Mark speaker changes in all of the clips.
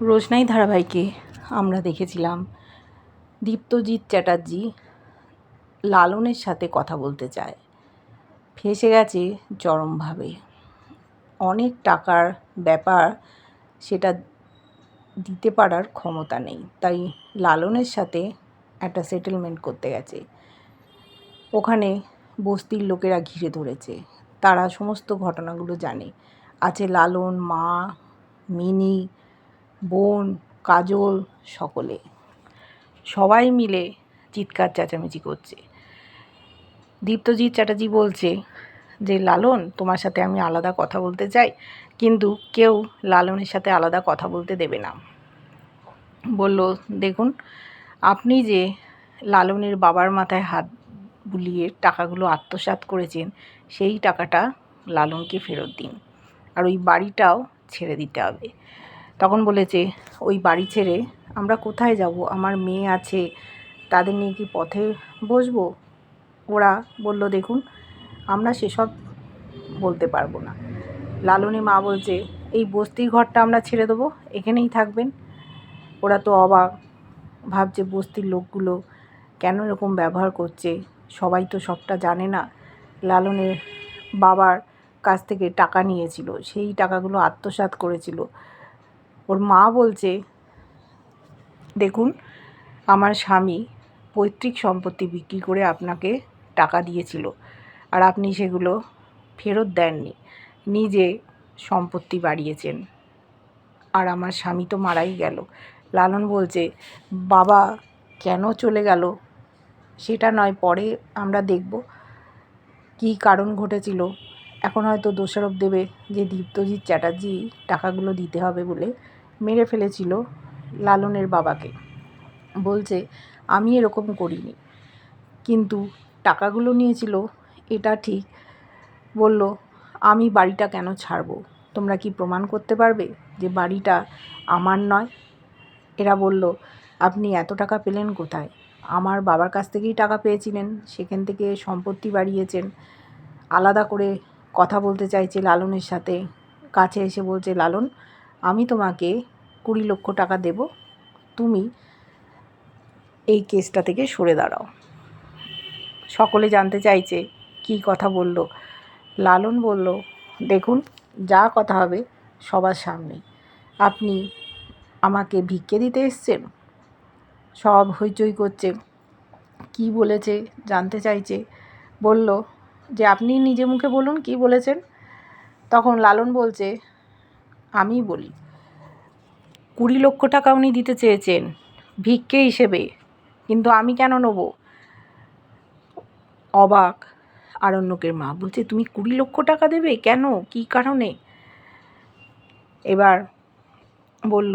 Speaker 1: রোশনাই ধারাবাহিকে আমরা দেখেছিলাম। দীপ্তজিৎ চ্যাটার্জি লালনের সাথে কথা বলতে চায়। ফেসে গেছে চরমভাবে। অনেক টাকার ব্যাপার সেটা দিতে পারার ক্ষমতা নেই। তাই লালনের সাথে একটা সেটেলমেন্ট করতে গেছে। ওখানে বস্তির লোকেরা ঘিরে ধরেছে। তারা সমস্ত ঘটনাগুলো জানে। আছে লালন, মা, মিনি বোন, কাজল, সকলে। সবাই মিলে চিৎকার চেঁচামেচি করছে। দীপ্তজিৎ চ্যাটার্জি বলছে যে, লালন, তোমার সাথে আমি আলাদা কথা বলতে চাই, কিন্তু কেউ লালনের সাথে আলাদা কথা বলতে দেবে না। বলল, দেখুন, আপনি যে লালনের বাবার মাথায় হাত বুলিয়ে টাকাগুলো আত্মসাৎ করেছেন, সেই টাকাটা লালনকে ফেরত দিন। আর ওই বাড়িটাও ছেড়ে দিতে হবে। তখন বলেছে ওই বাড়ি ছেড়ে আমরা কোথায় যাব? আমার মেয়ে আছে, তাদের নিয়ে কি পথে বসবো? ওরা বলল, দেখুন, আমরা সেসব বলতে পারব না। লালনী মা বলছে, এই বস্তির ঘরটা আমরা ছেড়ে দেবো, এখানেই থাকবেন। ওরা তো অবাক, ভাবছে বস্তির লোকগুলো কেন এরকম ব্যবহার করছে? সবাই তো সবটা জানে না। লালনের বাবার কাছ থেকে টাকা নিয়েছিল, সেই টাকাগুলো আত্মসাৎ করেছিল। ওর মা বলছে, দেখুন, আমার স্বামী পৈতৃক সম্পত্তি বিক্রি করে আপনাকে টাকা দিয়েছিল আর আপনি সেগুলো ফেরত দেননি। নিজে সম্পত্তি বাড়িয়েছেন। আর আমার স্বামী তো মারাই গেল। লালন বলছে, বাবা কেন চলে গেল? সেটা নয়, পরে আমরা দেখব কী কারণ ঘটেছিল। এখন হয়তো দোষারোপ দেবে যে দীপ্তজিৎ চ্যাটার্জি টাকাগুলো দিতে হবে বলে মেরে ফেলেছিল লালনের বাবাকে। বলছে, আমি এরকম করিনি। কিন্তু টাকাগুলো নিয়েছিল, এটা ঠিক। বলল, আমি বাড়িটা কেন ছাড়বো? তোমরা কি প্রমাণ করতে পারবে যে বাড়িটা আমার নয়? এরা বলল, আপনি এত টাকা পেলেন কোথায়? আমার বাবার কাছ থেকেই টাকা পেয়েছিলেন, সেখান থেকে সম্পত্তি বাড়িয়েছেন। আলাদা করে কথা বলতে চাইছে লালনের সাথে। কাছে এসে বলছে, লালন, আমি তোমাকে কুড়ি লক্ষ টাকা দেব। তুমি এই কেসটা থেকে সরে দাঁড়াও। সকলে জানতে চাইছে কি কথা বলল। লালন বলল, দেখুন, যা কথা হবে সবার সামনে। আপনি আমাকে ভিক্ষে দিতে এসছেন? সব হইচই করছে। কি বলেছে জানতে চাইছে? বলল, যে আপনি নিজে মুখে বলুন কি বলেছেন? তখন লালন বলছে, আমি বলি কুড়ি লক্ষ টাকা উনি দিতে চেয়েছেন, ভিক্ষে হিসেবে। কিন্তু আমি কেন নেব? অবাক আরণ্যকের মা বলছে, তুমি কুড়ি লক্ষ টাকা দেবে? কেন? কি কারণে? এবার বলল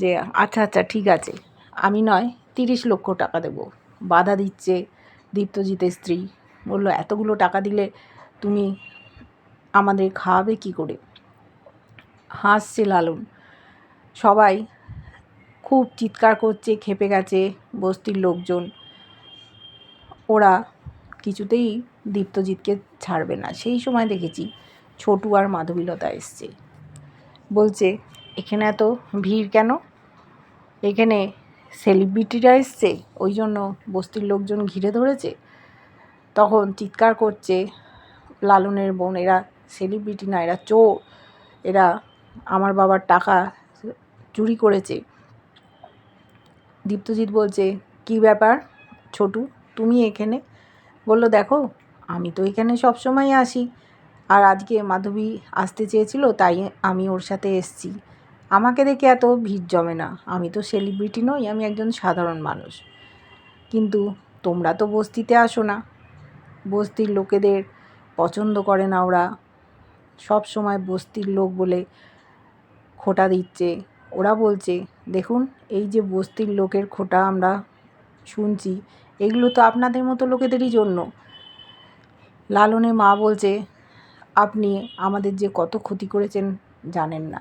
Speaker 1: যে আচ্ছা আচ্ছা ঠিক আছে। আমি নয়, তিরিশ লক্ষ টাকা দেব। বাধা দিচ্ছে দীপ্তজিতের স্ত্রী। বলল, এতগুলো টাকা দিলে তুমি আমাদের খাওয়াবে কি করে? হাসছে লালন। সবাই খুব চিৎকার করছে, খেপে গেছে বস্তির লোকজন। ওরা কিছুতেই দীপ্তজিৎকে ছাড়বে না। সেই সময় দেখেছি ছোটু আর মাধবীলতা এসছে। বলছে, এখানে এত ভিড় কেন? এখানে সেলিব্রিটিরা এসছে? ওই জন্য বস্তির লোকজন ঘিরে ধরেছে? তখন চিৎকার করছে লালনের বোন, এরা সেলিব্রিটি না, এরা চোর। এরা আমার বাবার টাকা চুরি করেছে। দীপ্তজিৎ বলছে, কি ব্যাপার ছোটু, তুমি এখানে? বলল, দেখো, আমি তো এখানে সবসময় আসি। আর আজকে মাধবী আসতে চেয়েছিল, তাই আমি ওর সাথে এসছি। আমাকে দেখে এত ভিড় জমে না। আমি তো সেলিব্রিটি নই, আমি একজন সাধারণ মানুষ। কিন্তু তোমরা তো বস্তিতে আসো না। বস্তির লোকেদের পছন্দ করে না ওরা। সব সময় বস্তির লোক বলে খোটা দিচ্ছে। ওরা বলছে, দেখুন, এই যে বস্তির লোকের খোটা আমরা শুনছি, এগুলো তো আপনাদের মতো লোকেদেরই জন্য। লালনে মা বলছে, আপনি আমাদের যে কত ক্ষতি করেছেন জানেন না।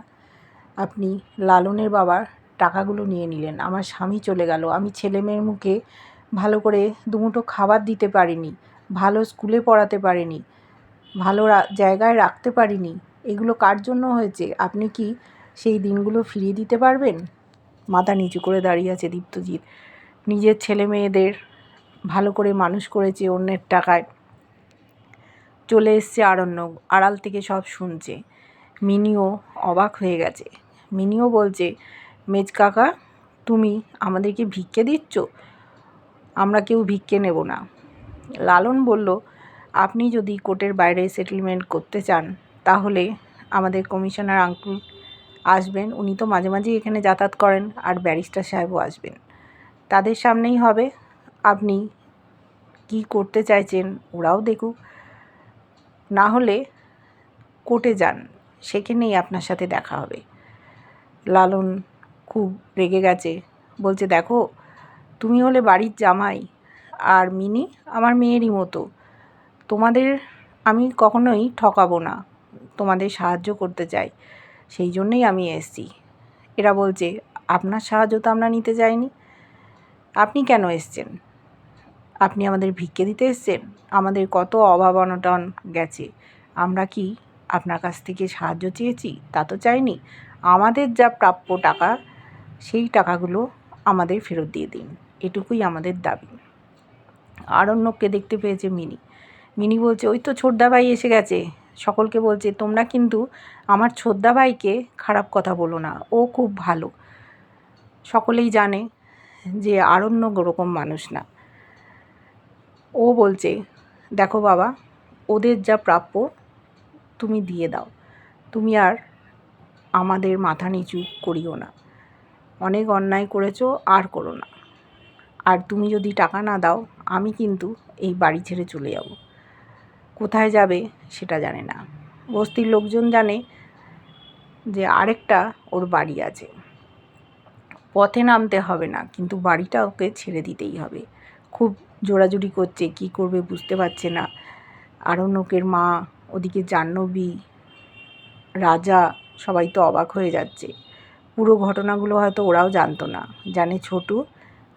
Speaker 1: আপনি লালনের বাবার টাকাগুলো নিয়ে নিলেন, আমার স্বামী চলে গেল, আমি ছেলে মেয়ের মুখে ভালো করে দুমুঠো খাবার দিতে পারিনি, ভালো স্কুলে পড়াতে পারিনি, ভালো জায়গায় রাখতে পারিনি, এগুলো কার জন্য হয়েছে? আপনি কি সেই দিনগুলো ফিরিয়ে দিতে পারবেন? মাথা নিচু করে দাঁড়িয়ে আছে দীপ্তজিৎ। নিজের ছেলে মেয়েদের ভালো করে মানুষ করেছে অন্যের টাকায়। চলে এসছে আরণ্যক আড়াল থেকে সব শুনছে। মিনিও অবাক হয়ে গেছে। মিনিও বলছে, মেজ কাকা, তুমি আমাদেরকে ভিক্ষে দিচ্ছ? আমরা কেউ ভিক্ষে নেব না। লালন বলল, আপনি যদি কোর্টের বাইরে সেটেলমেন্ট করতে চান, তাহলে আমাদের কমিশনার আঙ্কুল আসবেন, উনি তো মাঝে মাঝেই এখানে যাতায়াত করেন আর ব্যারিস্টার সাহেবও আসবেন। তাদের সামনেই হবে। আপনি কি করতে চাইছেন ওরাও দেখুক। না হলে কোর্টে যান, সেখানেই আপনার সাথে দেখা হবে। লালন খুব রেগে গেছে, বলছে, দেখো, তুমি হলে বাড়ির জামাই আর মিনি আমার মেয়েরই মতো। তোমাদের আমি কখনোই ঠকাবো না, তোমাদের সাহায্য করতে চাই। সেই জন্যই আমি এসছি। এরা বলছে, আপনার সাহায্য তো আমরা নিতে চাইনি আপনি কেন এসছেন? আপনি আমাদের ভিক্ষে দিতে এসছেন? আমাদের কত অভাব অনটন গেছে। আমরা কি আপনার কাছ থেকে সাহায্য চেয়েছি? তা তো চাইনি। আমাদের যা প্রাপ্য টাকা, সেই টাকাগুলো আমাদের ফেরত দিয়ে দিন। এটুকুই আমাদের দাবি। আরণ্যককে দেখতে পেয়েছে মিনি। মিনি বলছে, ওই তো ছোটদা ভাই এসে গেছে। সকলকে বলছে, তোমরা কিন্তু আমার ছোটদা ভাইকে খারাপ কথা বলো না, ও খুব ভালো। সকলেই জানে যে আরণ্য ওরকম মানুষ না। ও বলছে, দেখো বাবা, ওদের যা প্রাপ্য তুমি দিয়ে দাও। তুমি আর আমাদের মাথা নিচু করিও না। অনেক অন্যায় করেছ, আর করো না। আর তুমি যদি টাকা না দাও, আমি কিন্তু এই বাড়ি ছেড়ে চলে যাব। কোথায় যাবে সেটা জানে না। বস্তির লোকজন জানে যে আরেকটা ওর বাড়ি আছে। পথে নামতে হবে না, কিন্তু বাড়িটা ওকে ছেড়ে দিতেই হবে। খুব জোড়াজুড়ি করছে, কি করবে বুঝতে পারছে না। আরণ্যকের মা, ওদিকে জাহ্নবী, রাজা, সবাই তো অবাক হয়ে যাচ্ছে। পুরো ঘটনাগুলো হয়তো ওরাও জানতো না, জানে ছোটু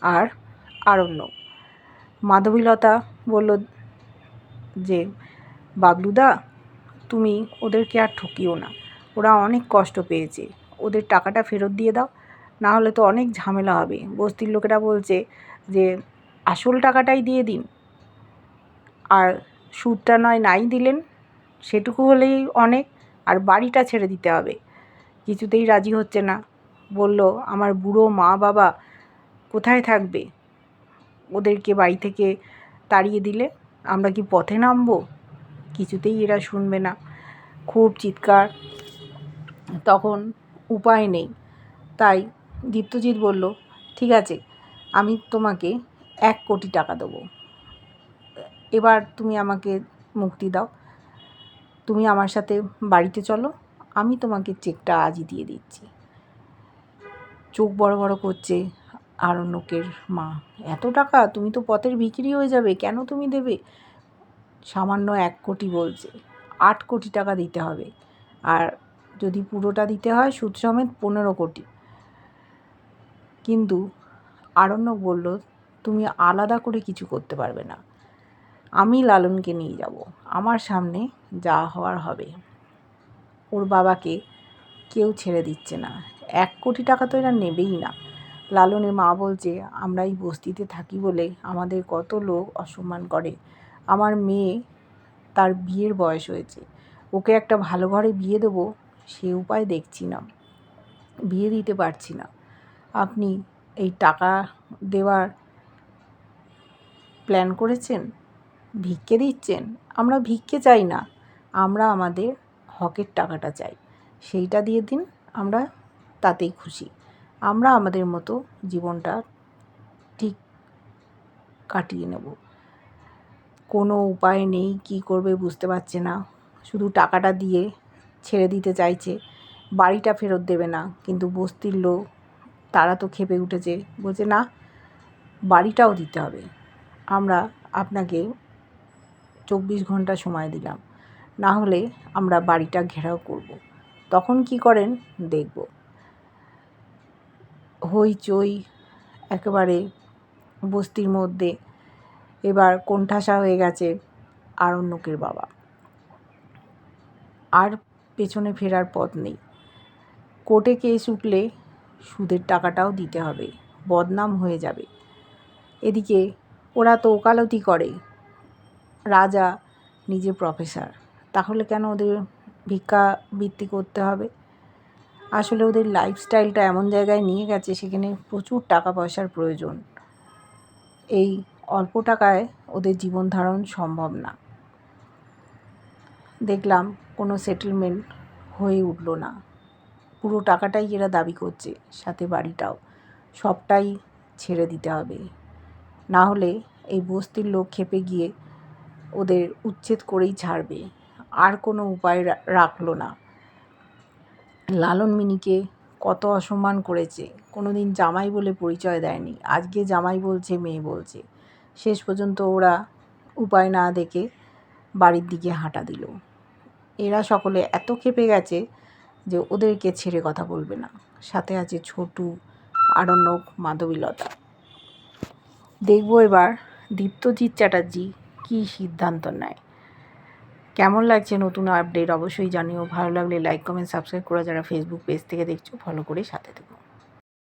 Speaker 1: আর আরণ্যক। মাধবীলতা বলল যে বাবলুদা, তুমি ওদেরকে আর ঠকিও না। ওরা অনেক কষ্ট পেয়েছে। ওদের টাকাটা ফেরত দিয়ে দাও, না হলে তো অনেক ঝামেলা হবে। বস্তির লোকেরা বলছে যে, আসল টাকাটাই দিয়ে দিন। আর সুদটা নয়, নাই দিলেন। সেটুকু হলেই অনেক, আর বাড়িটা ছেড়ে দিতে হবে। কিছুতেই রাজি হচ্ছে না। বলল, আমার বুড়ো মা বাবা কোথায় থাকবে? ওদেরকে বাড়ি থেকে তাড়িয়ে দিলে আমরা কি পথে নামবো? কিছুতেই এরা শুনবে না। খুব চিৎকার। তখন উপায় নেই। তাই দীপ্তজিৎ বলল, ঠিক আছে, আমি তোমাকে এক কোটি টাকা দেবো। এবার তুমি আমাকে মুক্তি দাও। তুমি আমার সাথে বাড়িতে চলো। আমি তোমাকে চেকটা আজই দিয়ে দিচ্ছি চোখ বড় বড় করছে আরণ্যকের মা। এত টাকা? তুমি তো পথের বিক্রি হয়ে যাবে। কেন তুমি দেবে? সামান্য এক কোটি বলছে। আট কোটি টাকা দিতে হবে। আর যদি পুরোটা দিতে হয়, সুদ সমেত পনেরো কোটি। কিন্তু আরণ্যক বলল, তুমি আলাদা করে কিছু করতে পারবে না। আমি লালনকে নিয়ে যাব। আমার সামনে যা হওয়ার হবে। ওর বাবাকে কেউ ছেড়ে দিচ্ছে না। এক কোটি টাকা তো এরা নেবেই না। লালনের মা বলছে আমরা এই বস্তিতে থাকি বলে আমাদের কত লোক অসম্মান করে। আমার মেয়ে তার বিয়ের বয়স হয়েছে। ওকে একটা ভালো ঘরে বিয়ে দেবো সে উপায় দেখছি না, বিয়ে দিতে পারছি না। আপনি এই টাকা দেওয়ার প্ল্যান করেছেন? ভিক্ষে দিচ্ছেন? আমরা ভিক্ষে চাই না, আমরা আমাদের হকের টাকাটা চাই। সেইটা দিয়ে দিন, আমরা তাতেই খুশি। আমরা আমাদের মতো জীবনটা ঠিক কাটিয়ে নেব। কোনো উপায় নেই, কি করবে বুঝতে পারছে না। শুধু টাকাটা দিয়ে ছেড়ে দিতে চাইছে। বাড়িটা ফেরত দেবে না, কিন্তু বস্তির লোক, তারা তো খেপে উঠেছে। বলছে, না, বাড়িটাও দিতে হবে। আমরা আপনাকে চব্বিশ ঘণ্টা সময় দিলাম। না হলে আমরা বাড়িটা ঘেরাও করব। তখন কি করেন? দেখব। হইচই, একেবারে বস্তির মধ্যে এবার কোণঠাসা হয়ে গেছে আরণ্যকের বাবা। আর পেছনে ফেরার পথ নেই। কোর্টে কেস উঠলে সুদের টাকাটাও দিতে হবে, বদনাম হয়ে যাবে। এদিকে ওরা তো ওকালতি করে, রাজা নিজে প্রফেসর, তাহলে কেন ওদের ভিক্ষাবৃত্তি করতে হবে? আসলে ওদের লাইফস্টাইলটা এমন জায়গায় নিয়ে গেছে, সেখানে প্রচুর টাকা পয়সার প্রয়োজন। এই অল্প টাকায় ওদের জীবন ধারণ সম্ভব না। দেখলাম কোনো সেটেলমেন্ট হয়ে উঠল না। পুরো টাকাটাই এরা দাবি করছে, সাথে বাড়িটাও। সবটাই ছেড়ে দিতে হবে। না হলে এই বস্তির লোক খেপে গিয়ে ওদের উচ্ছেদ করেই ছাড়বে। আর কোনো উপায় রাখল না। লালন মিনিকে কত অসম্মান করেছে। কোনো দিন জামাই বলে পরিচয় দেয়নি। আজকে জামাই বলছে, মেয়ে বলছে। শেষ পর্যন্ত ওরা উপায় না দেখে বাড়ির দিকে হাঁটা দিল। এরা সকলে এত ক্ষেপে গেছে যে ওদেরকে ছেড়ে কথা বলবে না। সাথে আছে ছোটু, আরণ্যক, মাধবীলতা। দেখব এবার দীপ্তজিৎ চ্যাটার্জি কী সিদ্ধান্ত নেয়। কেমন লাগছে নতুন আপডেট অবশ্যই জানিও। ভালো লাগলে লাইক কমেন্ট সাবস্ক্রাইব করে যারা ফেসবুক পেজ থেকে দেখছ ফলো করে সাথে থেকো।